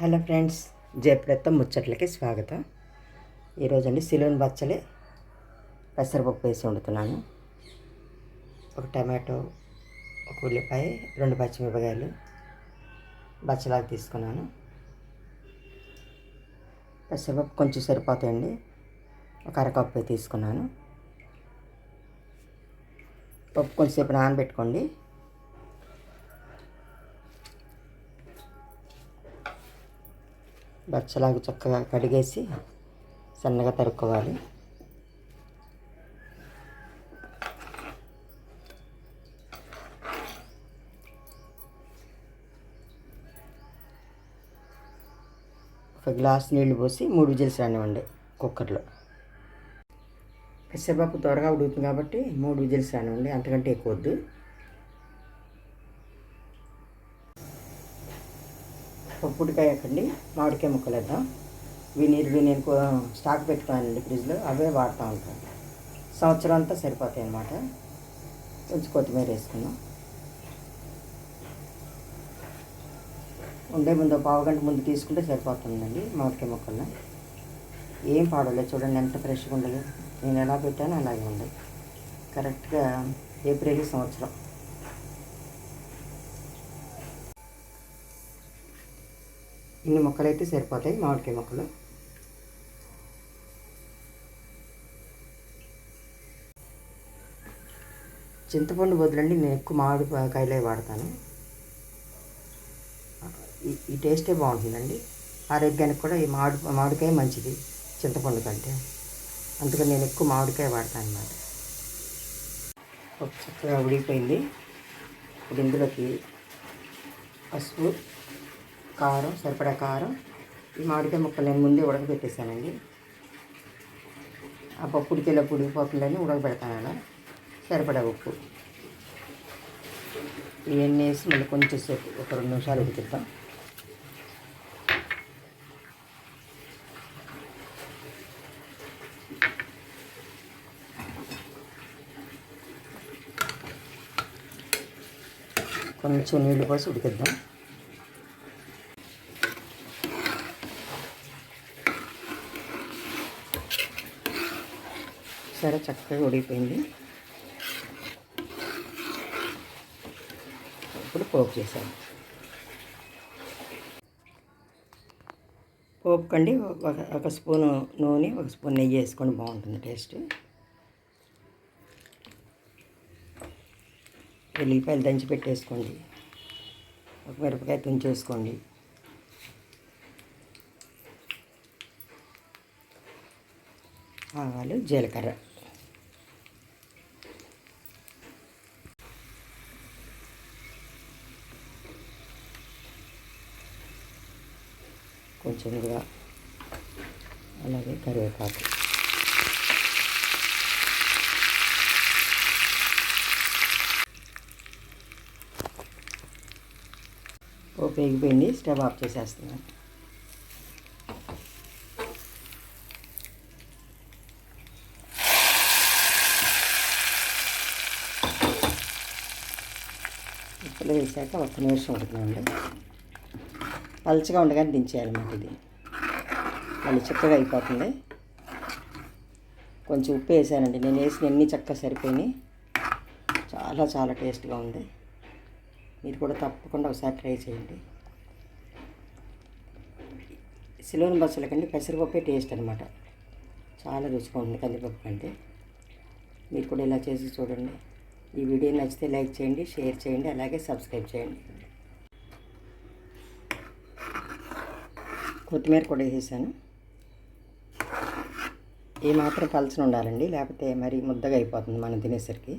Hello friends జయప్రదం ముచ్చట్లకి స్వాగతం. ఈరోజు అండి సిలోన్ బచ్చలే పెసరపప్పు వేసి వండుతున్నాను. ఒక టమాటో ఒక ఉల్లిపాయ రెండు పచ్చిమిరపకాయలు బచ్చలాగా తీసుకున్నాను. పెసరపప్పు కొంచెం సరిపోతాయండి. ఒక అరకప్పు తీసుకున్నాను. పప్పు కొంచెంసేపు నానబెట్టుకోండి. బచ్చలాగా చక్కగా కడిగేసి సన్నగా తరుక్కోవాలి. ఒక గ్లాస్ నీళ్ళు పోసి మూడు విజిల్స్ రానివ్వండి కుక్కర్లో. పెసరపప్పు త్వరగా ఉడుకుతుంది కాబట్టి మూడు విజిల్స్ రానివ్వండి అంతకంటే ఎక్కువ పప్పుడికాయ కండి మామిడికాయ ముక్కలు వేద్దాం. వినీరుడు నేను స్టాక్ పెట్టుకున్నానండి ఫ్రిడ్జ్లో. అవే వాడుతూ ఉంటాను సంవత్సరం అంతా సరిపోతాయి అన్నమాట. కొంచెం కొత్తిమీర వేసుకున్నాం ఉండే ముందు పావు గంట ముందు తీసుకుంటే సరిపోతుందండి మామిడికాయ ముక్కలు ఏం పాడలేదు చూడండి ఎంత ఫ్రెష్గా ఉండదు నేను ఎలా పెట్టానో అలాగే ఉంది కరెక్ట్గా ఏప్రిల్ సంవత్సరం. ఇన్ని మొక్కలు అయితే సరిపోతాయి మామిడికాయ మొక్కలు. చింతపండు బదులండి నేను ఎక్కువ మామిడికాయలే వాడతాను. ఈ- ఈ టేస్టే బాగుంటుందండి. ఆరోగ్యానికి కూడా ఈ మామిడి మామిడికాయ మంచిది చింతపండు కంటే. అందుకని నేను ఎక్కువ మామిడికాయ వాడతాను అన్నమాట. చక్కగా ఉడికిపోయింది ఇప్పుడు ఇందులోకి పసుపు కారం సరిపడా కారం. ఈ మామిడికాయ ముక్కలు నేను ముందే ఉడకబెట్టేశానండి ఆ పప్పు ఉడికేలా పప్పులన్నీ ఉడకబెడతాను అలా సరిపడా ఉప్పు. ఇవన్నీ వేసి మళ్ళీ కొంచెం సేపు ఒక రెండు నిమిషాలు ఉడికిద్దాం. కొంచెం నీళ్ళు పోసి ఉడికిద్దాం. సరే చక్కగా ఉడికిపోయింది ఇప్పుడు పోపు చేసాను పోపు కండి ఒక ఒక స్పూను నూనె ఒక స్పూన్ నెయ్యి వేసుకోండి బాగుంటుంది టేస్ట్. ఉల్లిపాయలు దంచి పెట్టేసుకోండి. ఒక మిరపకాయ తుంచేసుకోండి. ఆవాలు జీలకర్ర. కొంచెం కూడా అలాగే కరివేపాకు. పోపు ఎగిపోయింది స్టవ్ ఆఫ్ చేసేస్తున్నాను. ఉప్పులు వేసాక ఒక్క నిమిషం ఉడుకునండి పలుచగా ఉండగానే దించేయాలన్నమాట ఇది. మళ్ళీ చక్కగా అయిపోతుంది. కొంచెం ఉప్పు వేసానండి. నేను వేసిన అన్ని చక్కగా సరిపోయినాయి. చాలా చాలా టేస్ట్గా ఉంది. మీరు కూడా తప్పకుండా ఒకసారి ట్రై చేయండి. సిలోని బస్సుల కంటే పెసరపప్పే టేస్ట్ అనమాట చాలా రుచిగా ఉంటుంది కందిపప్పు కంటే. మీరు కూడా ఇలా చేసి చూడండి. ఈ వీడియో నచ్చితే లైక్ చేయండి షేర్ చేయండి అలాగే సబ్స్క్రైబ్ చేయండి. కొత్తిమీర కూడా వేసేసాను. ఏమాత్రం పలచన ఉండాలండి లేకపోతే మరి ముద్దగా అయిపోతుంది మనం తినేసరికి.